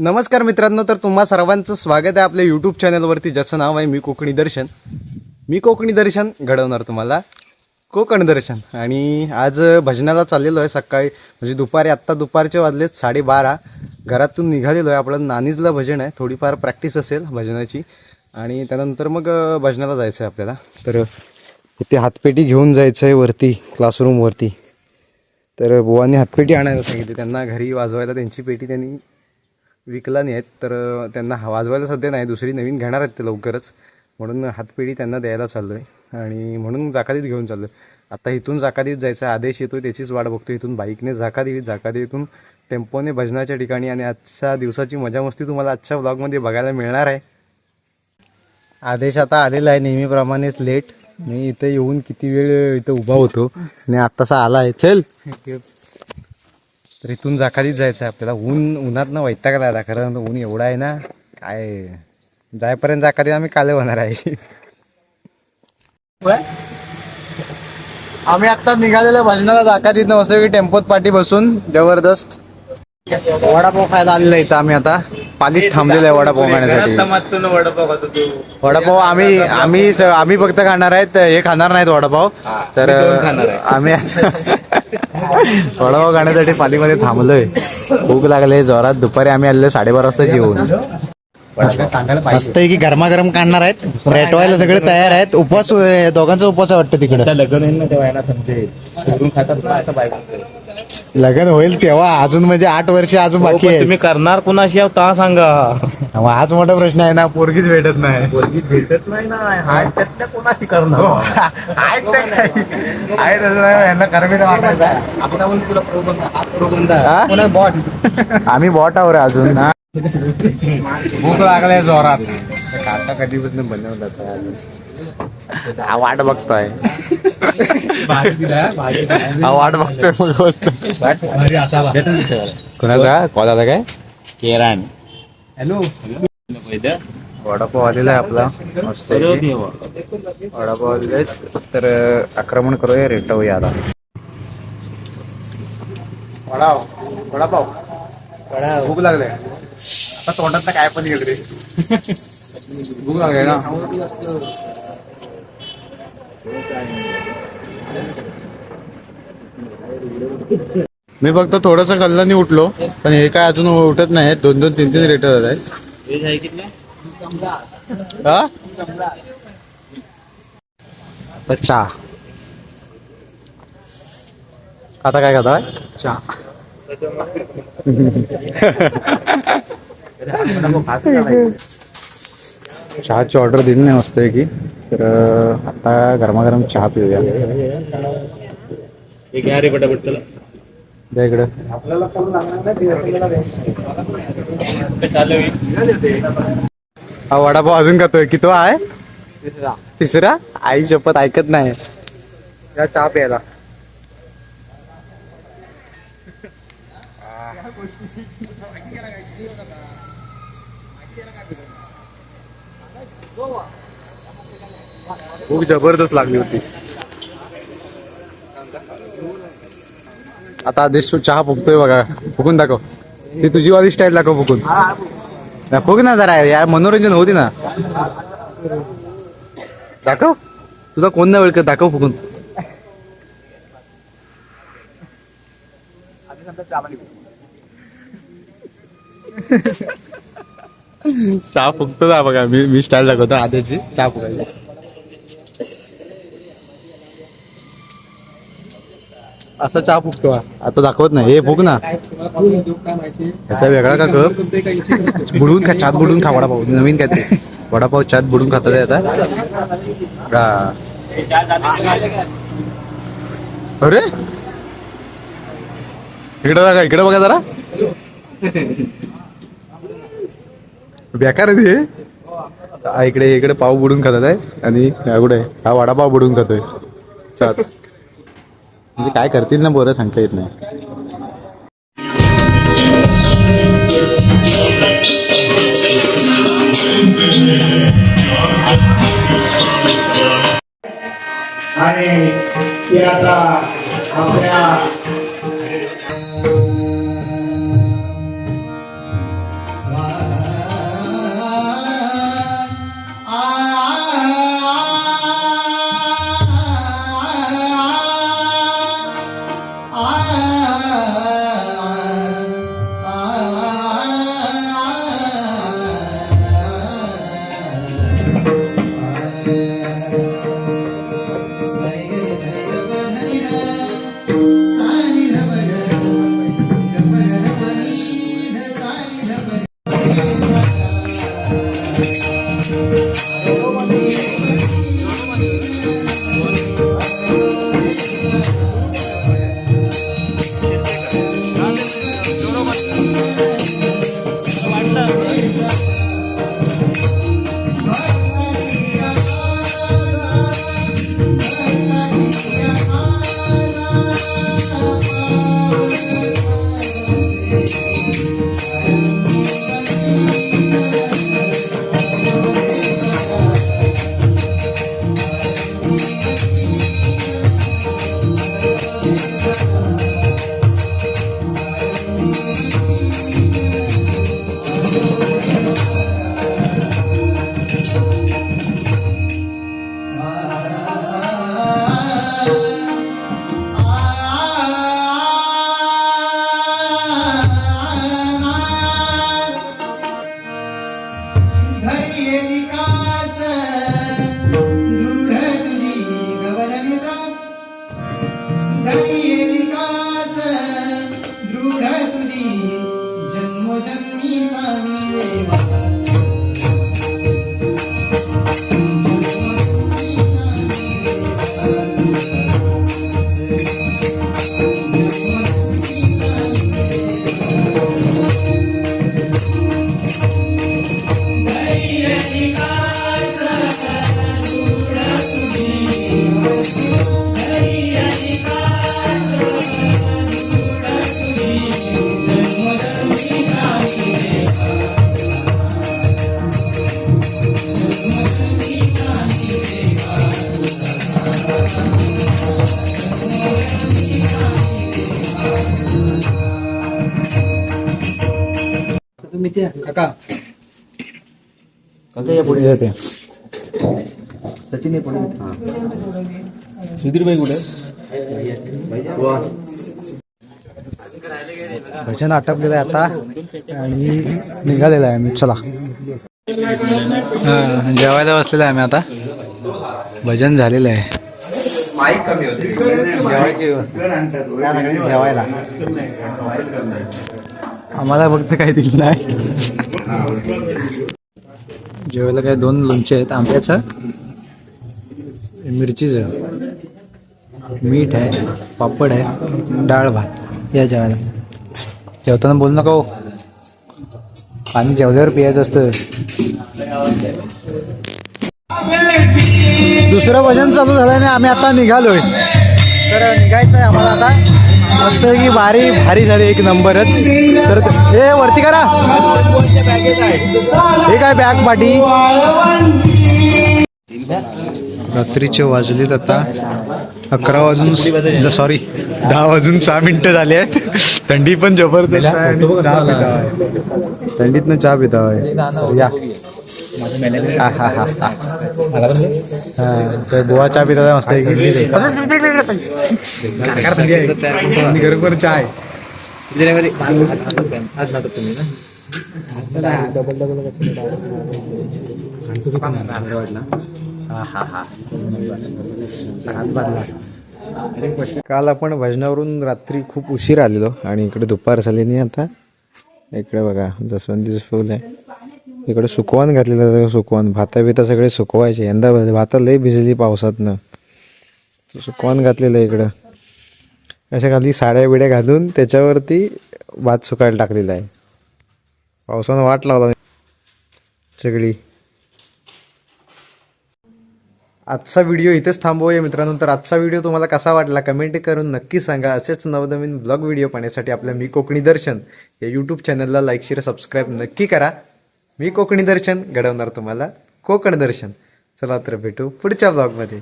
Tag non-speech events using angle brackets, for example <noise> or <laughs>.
नमस्कार मित्रांनो तर तुम्हा सर्वांचं स्वागत आहे आपल्या यूट्यूब चॅनलवरती ज्याचं नाव आहे मी कोकणी दर्शन. मी कोकणी दर्शन घडवणार तुम्हाला. कोकण दर्शन. आणि आज भजनाला चाललेलो आहे सकाळी. म्हणजे दुपारी आत्ता दुपारचे वाजलेत साडेबारा. घरातून निघालेलो आहे. आपलं नानीजला भजन आहे. थोडीफार प्रॅक्टिस असेल भजनाची. आणि त्यानंतर मग भजनाला जायचं आहे आपल्याला. तर इथे हातपेटी घेऊन जायचं आहे वरती. क्लासरूमवरती तर बुवांनी हातपेटी आणायला सांगितली. त्यांना घरी वाजवायला त्यांची पेटी त्यांनी विकला नाही आहेत तर त्यांना वाजवायला सध्या नाही. दुसरी नवीन घेणार आहेत ते लवकरच. म्हणून हातपिढी त्यांना द्यायला चाललो आहे आणि म्हणून जाकादीत घेऊन चाललो आहे आता इथून जाकादीत जायचा आदेश येतो त्याचीच वाट बघतो इथून बाईकने जाकादेवीत जाकादेवीतून टेम्पोने भजनाच्या ठिकाणी आणि आजच्या दिवसाची मजा मस्ती तुम्हाला आजच्या ब्लॉगमध्ये बघायला मिळणार आहे. आदेश आता आलेला आहे नेहमीप्रमाणेच लेट मी इथे येऊन किती वेळ इथं उभा होतो आणि आत्तासा आला आहे चल तर इथून जाकारीत जायचं आहे आपल्याला. ऊन उन्हात ना वैताग लागला खरं ऊन एवढा आहे ना काय? जायपर्यंत जाकारीत आम्ही काले होणार आहे. आम्ही आता निघालेलो भजनाला जाकारीत मस्त की टेम्पोत पाठी बसून जबरदस्त. वडापाव खायला आलेला इथं आम्ही आता. पालीत थांबलेलो आहे वडापाव खाण्यासाठी. वडापाव आम्ही आम्ही स- आम्ही फक्त खाणार आहेत हे खाणार नाहीत वडापाव. तर आम्ही आता वडापाव खाण्यासाठी पालीमध्ये थांबलोय. भूक लागले जोरात. दुपारी आम्ही आलेलो साडेबारा वाजता जेवून. मस्त की गरमागरम काढणार आहेत. रेटवायला सगळे तयार आहेत. उपवास अं, दोघांचा उपवास आहे वाटतं तिकडे. लग्न होईल ना तेव्हा आहे ना तुमचे सोडून खातात ना असं बायको. लग्न होईल तेव्हा अजून म्हणजे आठ वर्ष अजून बाकी आहे तुम्ही करणार कुणाशी आहो ता सांगा. मग हाच मोठा प्रश्न आहे ना पोरगीच भेटत नाही. पोरगी भेटत नाही ना हाय त्यातल्या कोणाशी करणार? आहे. तसं नाही यांना करमेला वाटायचा आपण तुला प्रबंध हा प्रबंध हा? बॉट आम्ही बॉट आवर अजून भूक लागलाय जोरात. खाता कधीपासून बनवलं हा वाट बघतोय हा वाट बघतोय मग मस्त कोणाचा कॉल आला काय केरान हॅलो वडापाव आलेला आहे आपला मस्त वडापाव आलेला आहे तर आक्रमण करूया रेटवूया आता वडाव वडापाव भूक लागले आता तोंडात काय पण गेले भूक लागले ना मी फक्त थोडस कल्लानी उठलो पण हे काय अजून उठत नाही दोन दोन तीन तीन रेट जात आहेत. हा? चहा. आता काय खाता? चहा. <laughs> चहाची ऑर्डर दिली नाही मस्त की तर आता गरमागरम चहा पिऊया. द्या इकडं. हा वडापाव अजून खातोय. किती आहे? तिसरा. आई शपथ ऐकत नाही. या चहा प्यायला. भूक जबरदस्त लागली होती. आता आदेश चहा फुकतोय बघा. फुकून दाखव. ती तुझी वाली स्टाईल दाखव फुकून फुक ना जरा या मनोरंजन होती ना. दाखव. तुझा कोण नाही ओळखत दाखव फुकून <laughs> चहा फुकतो ना बघा. मी मी स्टाईल दाखवतो आदेशची चहा फुकायची असा चहा फुकतो हा. आता दाखवत नाही. हे फुक ना. त्याचा वेगळा का कप? बुडून खा चात बुडून खा वडापाव. नवीन काय ते वडापाव चात बुडून खातात आता. हा. अरे? इकडे बघा इकडे बघा जरा. बेकार आहे ते. इकडे इकडे पाव बुडून खातात आहे. आणि हा कुठे? हा वडापाव बुडून खातोय. चार म्हणजे काय करतील ना बरं सांगता येत नाही. आणि ते आता आपल्या One. तुम्ही ते काका. सचिन आहे पुढे. सुधीर भाई कुठे? भजन आटपलेलं आहे आता आणि निघालेलं आहे आम्ही. चला. हा, जेवायला बसलेलं आहे आम्ही आता. भजन झालेलं आहे. जेवायची व्यवस्था. जेवायला. आम्हाला फक्त काही दिलं नाही. जेवायला काय दोन लोणचे आहेत? आंब्याचं मिरचीचं. मीठ आहे पापड आहे डाळ भात. या जेवायला. जेवताना बोल नका. हो पाणी जेवल्यावर पियाचं असतं. दुसरं भजन चालू झाल्याने आम्ही आता निघालोय. तर निघायचं आहे आम्हाला आता. मस्त की भारी भारी झाली एक नंबरच. तर हे वरती करा. हे काय बॅग पाठी रात्रीचे वाजलेत आता. अकरा वाजून सॉरी दहा वाजून सहा मिनिटं झाले आहेत. थंडी पण जबरदस्त आहे. आणि. थंडीतनं चहा पिता या. हा, हा. हा, तर गोवा चहा पिता मस्त गरम चहा आहे. आज नाटक तुम्ही ना? काल आपण भजनावरून रात्री खूप उशीर आलेलो आणि इकडे दुपार झाली नाही आता. इकडे बघा जसवंतीचं फूल आहे इकडे सुकवान घातलेलं सुकवान भाता बिता सगळे सुकवायचे. यंदा भाता लई भिजली पावसातनं. सुकवान घातलेलं आहे इकडं. अशा खाली साड्या बिड्या घालून त्याच्यावरती भात सुकायला टाकलेला आहे. पावसानं वाट लावला सगळी. आजचा व्हिडिओ इथेच थांबवूया मित्रांनो. तर आजचा व्हिडिओ तुम्हाला कसा वाटला कमेंट करून नक्की सांगा. असेच नवनवीन ब्लॉग व्हिडिओ पाहण्यासाठी आपल्या मी कोकणी दर्शन या यूट्यूब चॅनलला लाईक शेअर सबस्क्राईब नक्की करा. मी कोकणी दर्शन घडवणार तुम्हाला कोकण दर्शन. चला तर भेटू पुढच्या ब्लॉगमध्ये